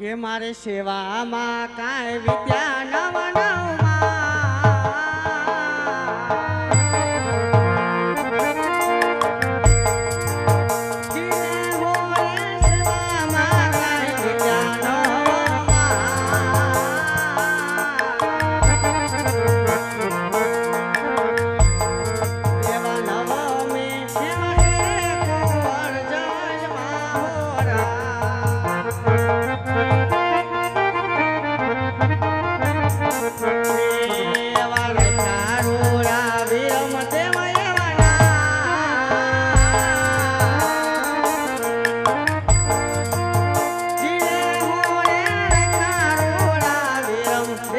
કે મારે સેવામાં કાંઈ વિદ્યા નવ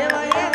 વિરમ દેવ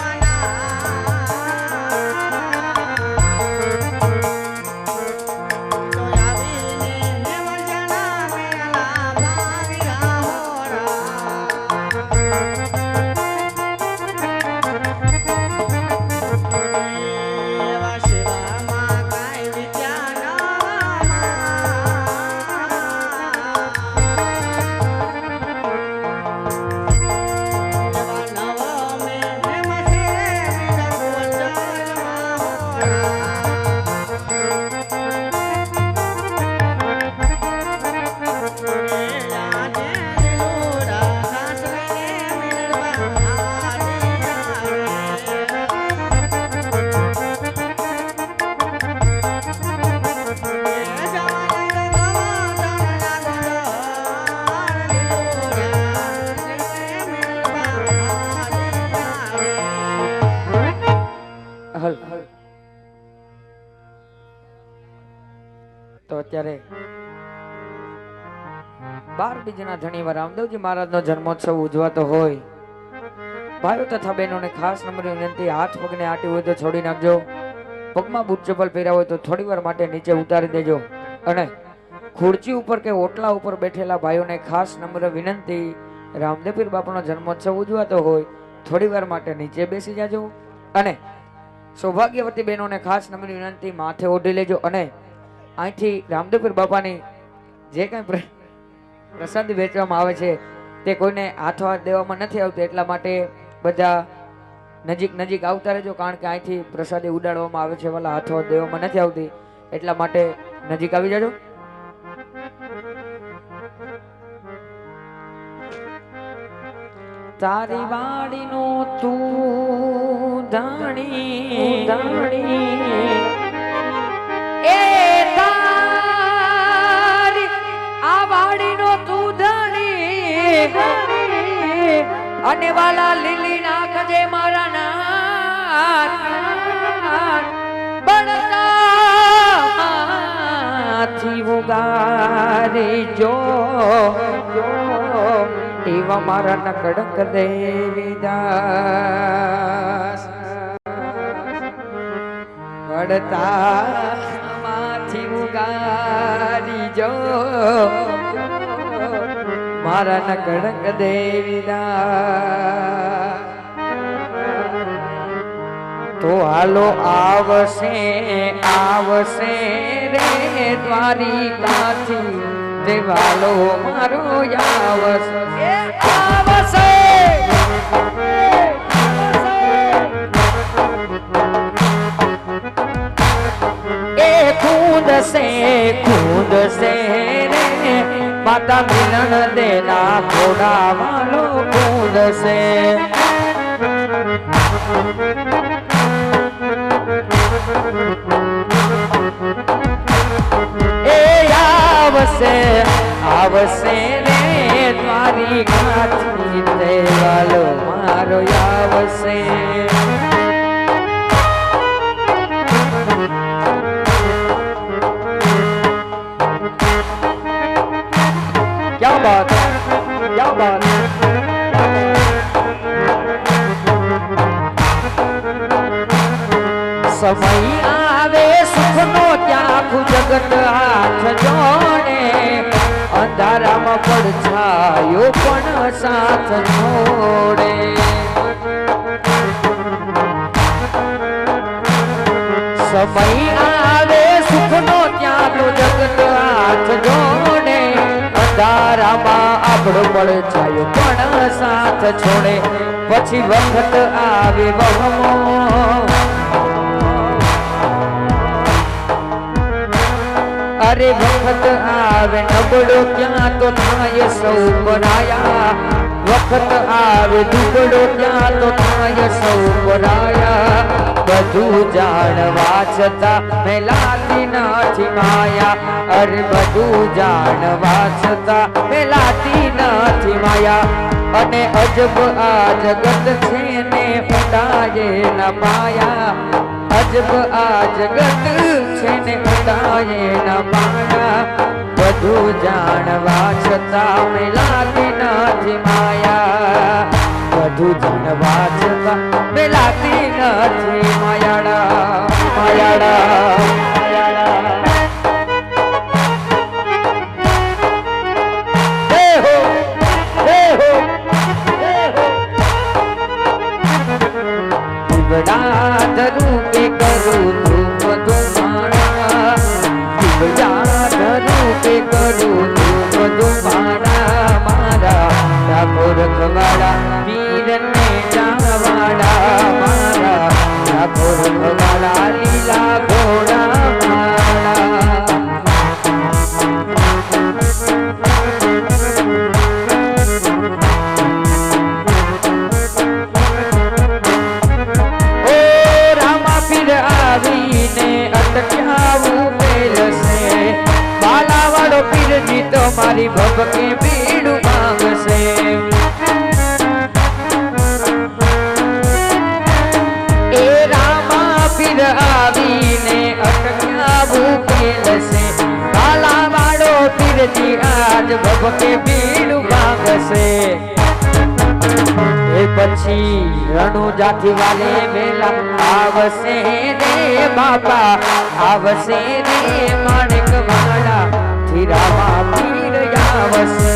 બાર બીજના ધણીવાર. રામદેવજી મહારાજનો જન્મોત્સવ ઉજવાતો હોય. ભાઈઓ તથા બહેનોને ખાસ નંબર વિનંતી, હાથ પગને આટી હોય તો છોડી નાખજો. પગમાં બૂટ ચપ્પલ પહેર્યા હોય તો થોડી વાર માટે નીચે ઉતારી દેજો. અને ખુરચી ઉપર કે ઓટલા ઉપર બેઠેલા ભાઈઓને ખાસ નમ્ર વિનંતી રામદેવપીર બાપાનો જન્મોત્સવ ઉજવાતો હોય, થોડી વાર માટે નીચે બેસી જાજો. અને સૌભાગ્યવતી બહેનોને ખાસ નમ્ર વિનંતી, માથે ઓઢી લેજો. અને અહીંથી રામદેવપીર બાપાની જે કંઈ પ્રસાદી વેચવામાં આવે છે. તે કોઈને હાથો હાથ દેવામાં નથી આવતું એટલા માટે બધા નજીક નજીક આવતા રહેજો કારણ કે અહીંથી પ્રસાદી ઉડાડવામાં આવે છે વાલા હાથો હાથ દેવામાં નથી આવતી. એટલા માટે નજીક આવી જાજો. તારી વાડીનો તું ધાણી ધાણી. અને વાલા લીલી નાખજે મારા નાથ. બળતાથી ઉગારી જો, એવા મારા નકડક દેવીદાસ. પડતા માંથી ઉગારી જો મારા નકડક દેવીના. તો હાલો આવશે આવશે રે દ્વારિકાથી. દેવાલો મારો આવશે. આવશે! એ ખુદ સે ખુદ સે રે માતા મિલન દેના ઘોડા વાલો સે એ આવશે આવશે રે દ્વારી કાથી દેવાલો મારો આવશે. બાત ક્યા બાત સમય આવે સુખનો ત્યાં આખું જગત હાથ જોડે. અંધારામાં પણ પડછાયો પણ સાથ છોડે સમય આવે પડે છાયો પણ સાથ છોડે. પછી વખત આવે વહમો અરે વખત આવે. નબળો ક્યાં તો થાય સૌ પરાયા. વખત આવે, દુબળો ક્યાં તો થાય સૌ પરાયા. બધું જાણવા છતાં મેલાતી નથી માયા. અરે, બધું જાણવા છતાં મેલાતી નથી માયા. અને અજબ આ જગત છે ને ઊંડાએ ન પાયા. અજબ આ જગત છે ને ઊંડાએ ન પાણા. બધું જાણવા છતાં મેલાતી નથી માયા. બધું જાણવા છતાં મેલાતી નથી માયાડા માયાડા પીરજી આજ ભબકે બીડું માંગશે એ પછી રણુ જાતિ વાલે મેલા આવશે રે બાપા, આવશે રે માણેક વાળા ધીરામાં પીર આવશે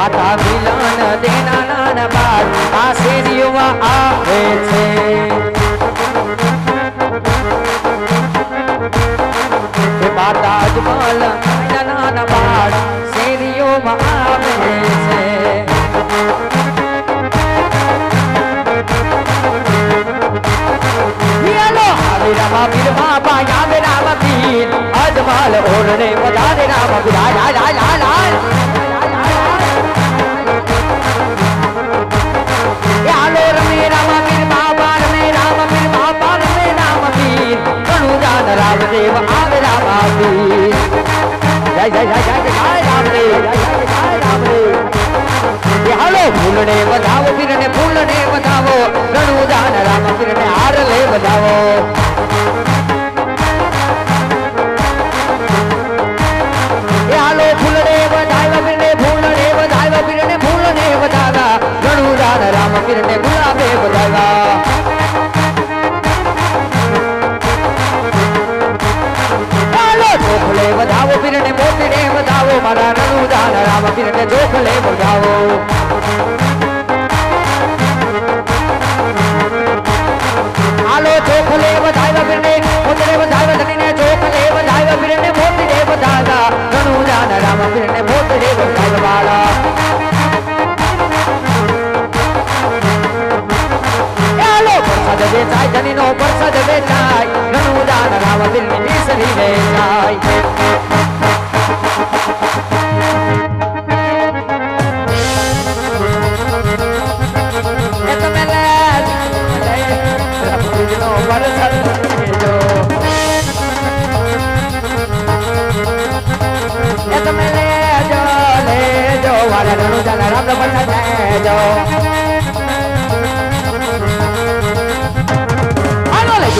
માતા મિલન દેના નાના બાળ આ શેરીઓમાં આવે છે. માતા અજમલ નાના બાળ શેરીઓમાં આવે છે. રામ પીર, બાપા આવે રામ પીર, અજમલ ઓરડે વધારે રામ પીર. હાય હાય હાય. ફૂલને વધાવો પીરને ફૂલને વધાવો રણુ જાન રામ પીરને હાર લે વધાવો એ હાલો ફૂલને વધાવ્યા પીરને ફૂલને વધાવ્યા પીરને ફૂલને વધાવ્યા રણુ જાન રામ પીરને વધાવ્યા હાલો ચોખલે વધાવો પીરને મોતીને વધાવો મારા રણુદાન રામ પીરને જોખલે વધાવો. વેચાય રણુદાન રામ દિલ્હી સરી વેચાય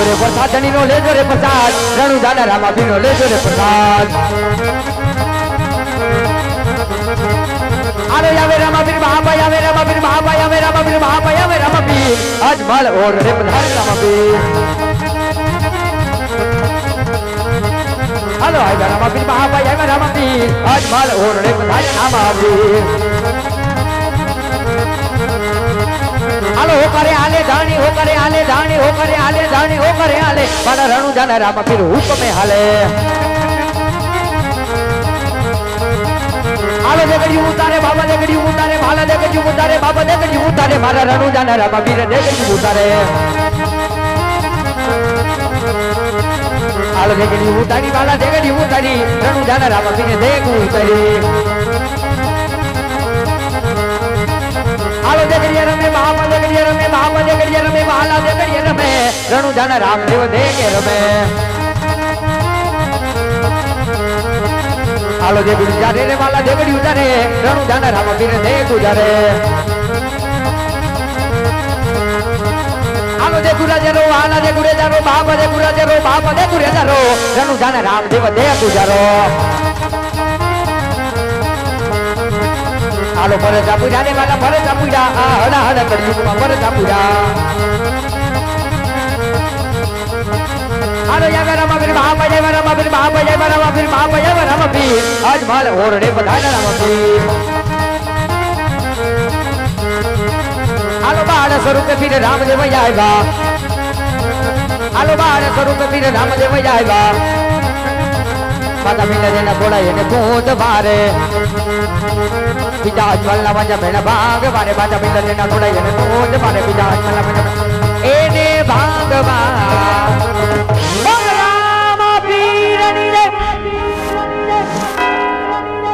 લેજો રે પ્રસાદ ધણીનો લેજો રે પ્રસાદ. રણુ જાના રામાભીનો લેજો રે પ્રસાદ. હાલો આવે રામાભીર મહાભાઈ, આવે રામાભીર મહાભાઈ, આવે રામાભીર મહાભાઈ, આવે રામાભીર અજમલ ઓર રે પધાર રામાભીર હાલો આવે રામાભીર મહાભાઈ, આવે રામાભીર અજમલ ઓર રે પધાર રામાભીર હાલો હો કરે આલે ધાણી હો કરે આલે ધાણી હો કરે આલે ધાણી હો કરે આલે. પણ રણુ જાના રામાભીર હુકમે હાલે. હાલો દેગડી ઉતારે, બાબા દેગડી ઉતારે, ભાલા દેગડી ઉતારે, બાબા દેગડી ઉતારે, મારા રણુ જાના રામા વીર દેગડી ઉતારે. હાલો દેગડી ઉતારી, બાલા દેગડી ઉતારી રણુ જાના રામા વીર દેગ ઉતારી. રણુ જાના રામદેવ દેગે રમે. આલો જે ગુરુ જારે રે વાલા દેવડી ઉજારે રણુ જાને રામ વીર દે ગુજારે. આલો જે ગુરા જરો હાલા જે ગુરે જરો બાપ જે ગુરા જરો બાપ દે ગુરે જરો રણુ જાને રામ દેવ દે ગુજારો. આલો ભરે જાપુ જાને વાલા ભરે જાપુ જા. આ હડા હડા કડિયુગમાં ભરે જાપુ આજ માલ ઓરડે બધાના રામ વીર હાલો બાળ સ્વરૂપે ફીર રામદેવ આવ્યા હાલો બાળ સ્વરૂપે ફીર રામદેવ આવ્યા માતા પિતા જેના બોલાય એને ભૂત મારે પિતા અજમલ ના વાજા બેના ભાગ મારે માતા પિતા જેના બોલાય એને ભૂત મારે પિતા અજમલ ના વાજા એને ભાગ મારે